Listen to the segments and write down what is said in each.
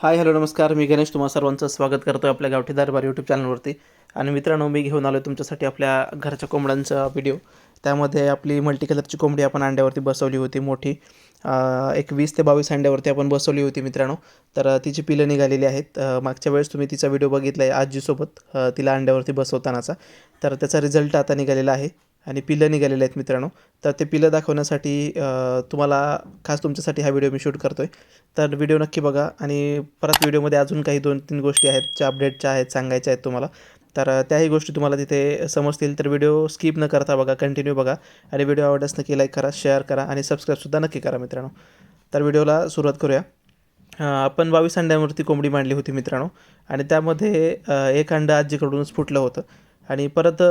Hi hello नमस्कार. मी गणेश तुम्हा सर्वांचं स्वागत करतो आहे आपल्या गावठी दरबार यूट्यूब चॅनलवरती आणि मित्रांनो मी घेऊन आलो तुमच्यासाठी आपल्या घरच्या कोंबड्यांचा व्हिडिओ त्यामध्ये आपली मल्टी कलरची कोंबडी आपण अंड्यावरती बसवली होती मोठी. एक वीस ते बावीस अंड्यावरती आपण बसवली होती मित्रांनो. तर तिची पिलं निघालेली आहेत. मागच्या वेळेस तुम्ही तिचा व्हिडिओ बघितला आहे आजीसोबत तिला अंड्यावरती बसवतानाचा. तर त्याचा रिझल्ट आता निघालेला आहे. आणि पिलं निघालेले आहेत मित्रांनो. तर ते पिलं दाखवण्यासाठी तुम्हाला खास तुमच्यासाठी हा व्हिडिओ मी शूट करतो आहे तर व्हिडिओ नक्की बघा आणि परत व्हिडिओमध्ये अजून काही दोन तीन गोष्टी आहेत ज्या अपडेटच्या आहेत सांगायच्या आहेत तुम्हाला. तर त्याही गोष्टी तुम्हाला तिथे समजतील. तर व्हिडिओ स्किप न करता बघा कंटिन्यू बघा. आणि व्हिडिओ आवडल्यास नक्की लाईक करा शेअर करा आणि सबस्क्राईबसुद्धा नक्की करा मित्रांनो. तर व्हिडिओला सुरुवात करूया. आपण बावीस अंड्यांवरती कोंबडी मांडली होती मित्रांनो. आणि त्यामध्ये एक अंडं आजीकडूनच फुटलं होतं. आणि परत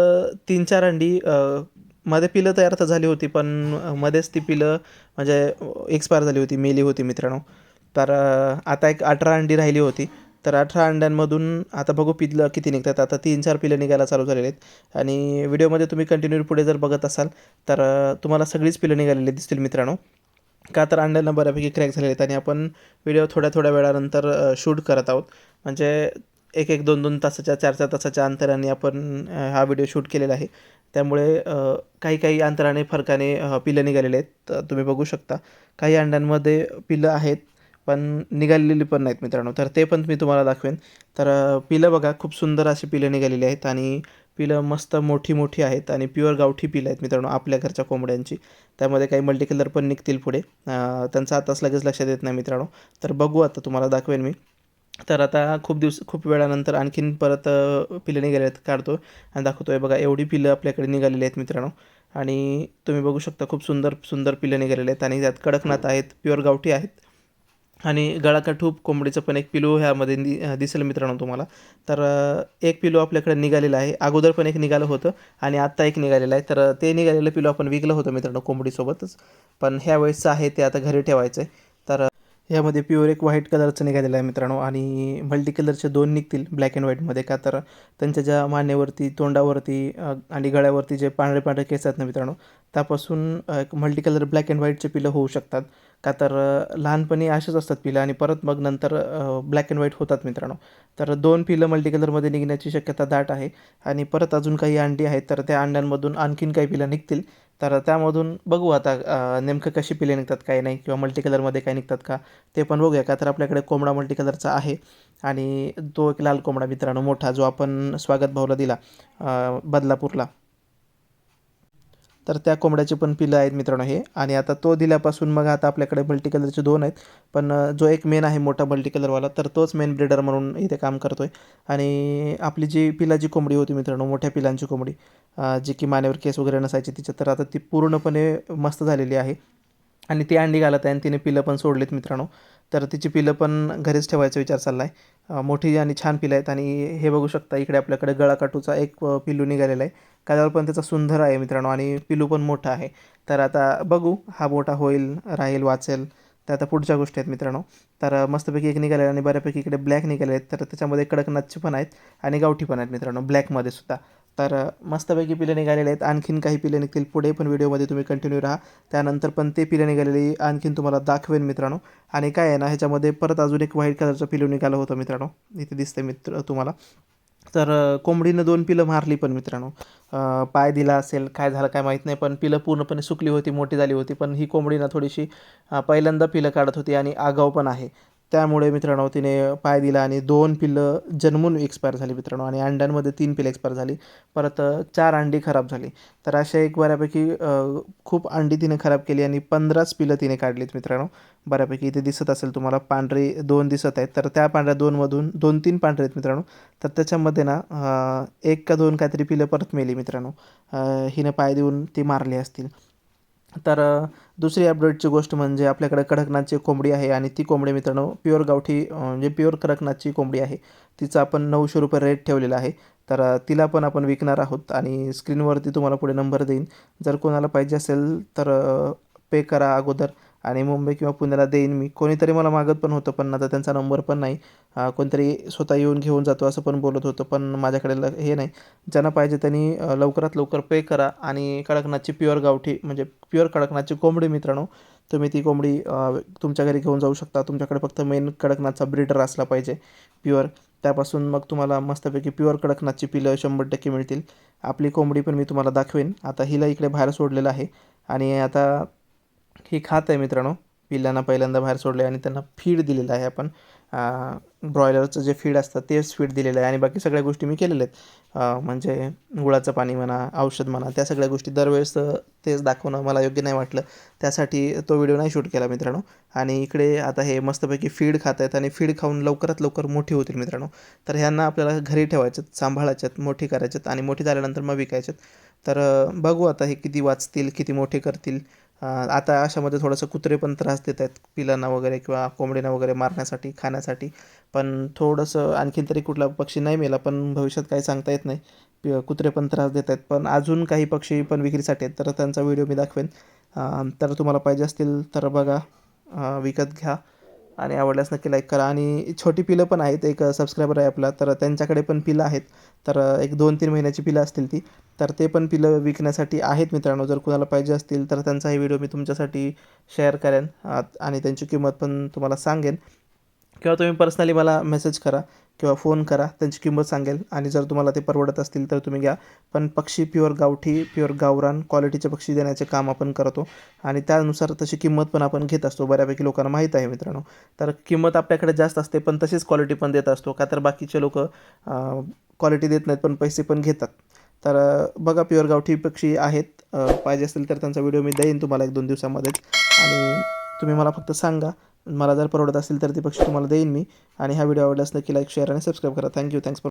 तीन चार अंडी मध्ये पिलं तयार तर झाली होती पण मध्येच ती पिलं म्हणजे एक्सपायर झाली होती मेली होती मित्रांनो. तर आता एक अठरा अंडी राहिली होती. तर अठरा अंड्यांमधून आता बघू पिलं किती निघतात. आता तीन चार पिलं निघायला चालू झालेले आहेत. आणि व्हिडिओमध्ये तुम्ही कंटिन्यू पुढे जर बघत असाल तर तुम्हाला सगळीच पिलं निघालेली दिसतील मित्रांनो. का तर अंड्यांना बऱ्यापैकी क्रॅक झालेले आहेत आणि आपण व्हिडिओ थोड्या थोड्या वेळानंतर शूट करत आहोत. म्हणजे एक एक दोन दोन तासाच्या चार चार तासाच्या अंतराने आपण हा व्हिडिओ शूट केलेला आहे. त्यामुळे काही काही अंतराने फरकाने पिलं निघालेले आहेत. तुम्ही बघू शकता. काही अंड्यांमध्ये पिलं आहेत पण निघालेली पण नाहीत मित्रांनो. तर ते पण मी तुम्हाला दाखवेन. तर पिलं बघा खूप सुंदर अशी पिलं निघालेली आहेत आणि पिलं मस्त मोठी मोठी आहेत आणि प्युअर गावठी पिलं आहेत मित्रांनो आपल्या घरच्या कोंबड्यांची. त्यामध्ये काही मल्टी कलर पण निघतील पुढे. त्यांचा आताच लगेच लक्षात येत नाही मित्रांनो. तर बघू आता तुम्हाला दाखवेन मी. तर आता खूप दिवस खूप वेळानंतर आणखीन परत पिलं निघाले आहेत काढतो आणि दाखवतो आहे बघा एवढी पिलं आपल्याकडे निघालेली आहेत मित्रांनो. आणि तुम्ही बघू शकता खूप सुंदर सुंदर पिलं निघालेले आहेत. आणि त्यात कडकनाथ आहेत प्युअर गावठी आहेत. आणि गळाकाठूप कोंबडीचं पण एक पिलू ह्यामध्ये दि दिसेल मित्रांनो तुम्हाला. तर एक पिलू आपल्याकडे निघालेलं आहे. अगोदर पण एक निघालं होतं आणि आत्ता एक निघालेलं आहे. तर ते निघालेलं पिलू आपण विकलं होतं मित्रांनो कोंबडीसोबतच. पण ह्या वेळेसचं आहे ते आता घरी ठेवायचं आहे यामध्ये प्युअर एक व्हाईट कलरचं निघालेलं आहे मित्रांनो. आणि मल्टी कलरचे दोन निघतील ब्लॅक अँड व्हाईटमध्ये का तर त्यांच्या ज्या मानेवरती तोंडावरती आणि गळ्यावरती जे पांढरे पांढरे केस आहेत ना मित्रांनो त्यापासून एक मल्टी कलर ब्लॅक अँड व्हाईटचे पिलं होऊ शकतात. का तर लहानपणी असेच असतात पिलं आणि परत मग नंतर ब्लॅक अँड व्हाईट होतात मित्रांनो. तर दोन पिलं मल्टीकलरमध्ये निघण्याची शक्यता दाट आहे आणि परत अजून काही अंडी आहेत तर त्या अंड्यांमधून आणखीन काही पिलं निघतील. तर त्यामधून बघू आता नेमकं कशी पिले निघतात काही नाही किंवा मल्टीकलरमध्ये काय निघतात का ते पण बघूया. का तर आपल्याकडे कोंबडा मल्टी कलरचा आहे आणि तो एक लाल कोंबडा मित्रांनो मोठा जो आपण स्वागत भाऊला दिला बदलापूरला. तर त्या कोंबड्याचे पण पिलं आहेत मित्रांनो हे. आणि आता तो दिल्यापासून मग आता आपल्याकडे मल्टी कलरचे दोन आहेत. पण जो एक मेन आहे मोठा मल्टी कलरवाला तर तोच मेन ब्रिडर म्हणून इथे काम करतो आहे आणि आपली जी पिलाची कोंबडी होती मित्रांनो मोठ्या पिलांची कोंबडी जी की मानेवर केस वगैरे नसायची तिच्या तर आता ती पूर्णपणे मस्त झालेली आहे. आणि ती अंडी घालत आहे आणि तिने पिलं पण सोडलेत मित्रांनो. तर तिची पिलं पण घरीच ठेवायचा विचार चालला आहे मोठी आणि छान पिलं आहेत आणि हे बघू शकता इकडे आपल्याकडे गळाकाटूचा एक पिलू पिल्लू निघालेला आहे. कलर पण त्याचा सुंदर आहे मित्रांनो आणि पिलू पण मोठा आहे. तर आता बघू हा मोठा होईल राहील वाचेल. तर आता पुढच्या गोष्टी आहेत मित्रांनो. तर मस्तपैकी एक निघाले आणि बऱ्यापैकी इकडे ब्लॅक निघाले आहेत. तर त्याच्यामध्ये कडकनाथचे पण आहेत आणि गावठी पण आहेत मित्रांनो ब्लॅकमध्ये सुद्धा. तर मस्तपैकी पिलं निघालेले आहेत. आणखीन काही पिलं निघतील. पुढे पण व्हिडिओमध्ये तुम्ही कंटिन्यू राहा. त्यानंतर पण ते पिलं निघालेली आणखीन तुम्हाला दाखवेन मित्रांनो. आणि काय आहे ना ह्याच्यामध्ये परत अजून एक व्हाईट कलरचं पिलू निघालं होतं मित्रांनो. इथे दिसते मित्र तुम्हाला. तर कोंबडीनं दोन पिलं मारली पण मित्रांनो. पाय दिला असेल काय झालं काय माहीत नाही पण पिलं पूर्णपणे सुकली होती मोठी झाली होती. पण ही कोंबडी ना थोडीशी पहिल्यांदा पिलं काढत होती आणि आगाऊ पण आहे. त्यामुळे मित्रांनो तिने पाय दिला आणि दोन पिल्लं जन्मून एक्सपायर झाली मित्रांनो आणि अंड्यांमध्ये तीन पिल्लं एक्सपायर झाली. परत चार अंडी खराब झाली. तर अशा एक बऱ्यापैकी खूप अंडी तिने खराब केली आणि पंधराच पिलं तिने काढलीत मित्रांनो. बऱ्यापैकी इथे दिसत असेल तुम्हाला पांढरी दोन दिसत आहेत. तर त्या पांढऱ्या दोनमधून दोन तीन पांढरे आहेत मित्रांनो. तर त्याच्यामध्ये ना एक का दोन काहीतरी पिलं परत मेली मित्रांनो. हिनं पाय देऊन ती मारली असतील. तर दुसरी अपडेटची गोष्ट म्हणजे आपल्याकडे कडकनाथची कोंबडी आहे आणि ती कोंबडी मित्रांनो प्युअर गावठी म्हणजे प्युअर कडकनाथची कोंबडी आहे. तिचा आपण नऊशे रुपये रेट ठेवलेला आहे. तर तिला पण आपण विकणार आहोत आणि स्क्रीनवरती तुम्हाला पुढे नंबर देईन. जर कोणाला पाहिजे असेल तर पे करा अगोदर. आणि मुंबई किंवा पुण्याला देईन मी. कोणीतरी मला मागत पण होतं पण आता त्यांचा नंबर पण नाही. कोणतरी स्वतः येऊन घेऊन जातो असं पण बोलत होतं पण माझ्याकडे ल हे नाही. ज्यांना पाहिजे त्यांनी लवकरात लवकर पे करा आणि कडकनाथची प्युअर गावठी म्हणजे प्युअर कडकनाथची कोंबडी मित्रांनो तुम्ही ती कोंबडी तुमच्या घरी घेऊन जाऊ शकता. तुमच्याकडे फक्त मेन कडकनाथचा ब्रीडर असला पाहिजे प्युअर त्यापासून मग तुम्हाला मस्तपैकी प्युअर कडकनाथची पिलं शंभर टक्के मिळतील. आपली कोंबडी पण मी तुम्हाला दाखवेन. आता हिला इकडे बाहेर सोडलेलं आहे. आणि आता ही खात आहे मित्रांनो. पिल्लांना पहिल्यांदा बाहेर सोडले आणि त्यांना फीड दिलेलं आहे आपण. ब्रॉयलरचं जे फीड असतं तेच फीड दिलेलं आहे. आणि बाकी सगळ्या गोष्टी मी केलेल्या आहेत. म्हणजे गुळाचं पाणी म्हणा औषध म्हणा त्या सगळ्या गोष्टी दरवेळेस तेच दाखवणं मला योग्य नाही वाटलं. त्यासाठी तो व्हिडिओ नाही शूट केला मित्रांनो. आणि इकडे आता हे मस्तपैकी फीड खात आहेत आणि फीड खाऊन लवकरात लवकर मोठी होतील मित्रांनो. तर ह्यांना आपल्याला घरी ठेवायच्यात सांभाळायच्यात मोठी करायच्यात आणि मोठी झाल्यानंतर मग विकायच्यात तर बघू आता हे किती वाचतील किती मोठे करतील. आता अशामध्ये थोडंसं कुत्रे पण त्रास देत आहेत पिलांना वगैरे किंवा कोंबडीना वगैरे मारण्यासाठी खाण्यासाठी. पण थोडंसं आणखीन तरी कुठला पक्षी नाही मेला पण भविष्यात काही सांगता येत नाही. पि- कुत्रे पण त्रास देत आहेत. पण अजून काही पक्षी पण विक्रीसाठी आहेत तर त्यांचा व्हिडिओ मी दाखवेन. तर तुम्हाला पाहिजे असतील तर बघा. विकत घ्या. आणि आवडल्यास नक्की लाईक करा. आणि छोटी पिलं पण आहेत एक सबस्क्रायबर आहे आपला तर त्यांच्याकडे पण पिलं आहेत. तर एक दोन तीन महिन्याची पिलं असतील ती. तर ते पण पिलं विकण्यासाठी आहेत मित्रांनो. जर कुणाला पाहिजे असतील तर त्यांचाही व्हिडिओ मी तुमच्यासाठी शेअर करेन. आणि त्यांची किंमत पण तुम्हाला सांगेन. किंवा तुम्ही पर्सनली मला मेसेज करा किंवा फोन करा त्यांची किंमत सांगेल आणि जर तुम्हाला ते परवडत असतील तर तुम्ही घ्या. पण पक्षी प्युअर गावठी प्युअर गावरान क्वालिटीचे पक्षी देण्याचे काम आपण करतो आणि त्यानुसार तशी किंमत पण आपण घेत असतो. बऱ्यापैकी लोकांना माहीत आहे मित्रांनो. तर किंमत आपल्याकडे जास्त असते पण तशीच क्वालिटी पण देत असतो. का तर बाकीचे लोक क्वालिटी देत नाहीत पण पैसे पण घेतात. तर बघा प्युअर गावठी पक्षी आहेत. पाहिजे असतील तर त्यांचा व्हिडिओ मी देईन तुम्हाला एक दोन दिवसामध्येच. आणि तुम्ही मला फक्त सांगा मला जर परवडत असेल तर ते पक्षी तुम्हाला देईन मी. आणि हा व्हिडिओ आवडल्यास नक्की लाईक शेअर आणि सबस्क्राईब करा. Thank you thanks for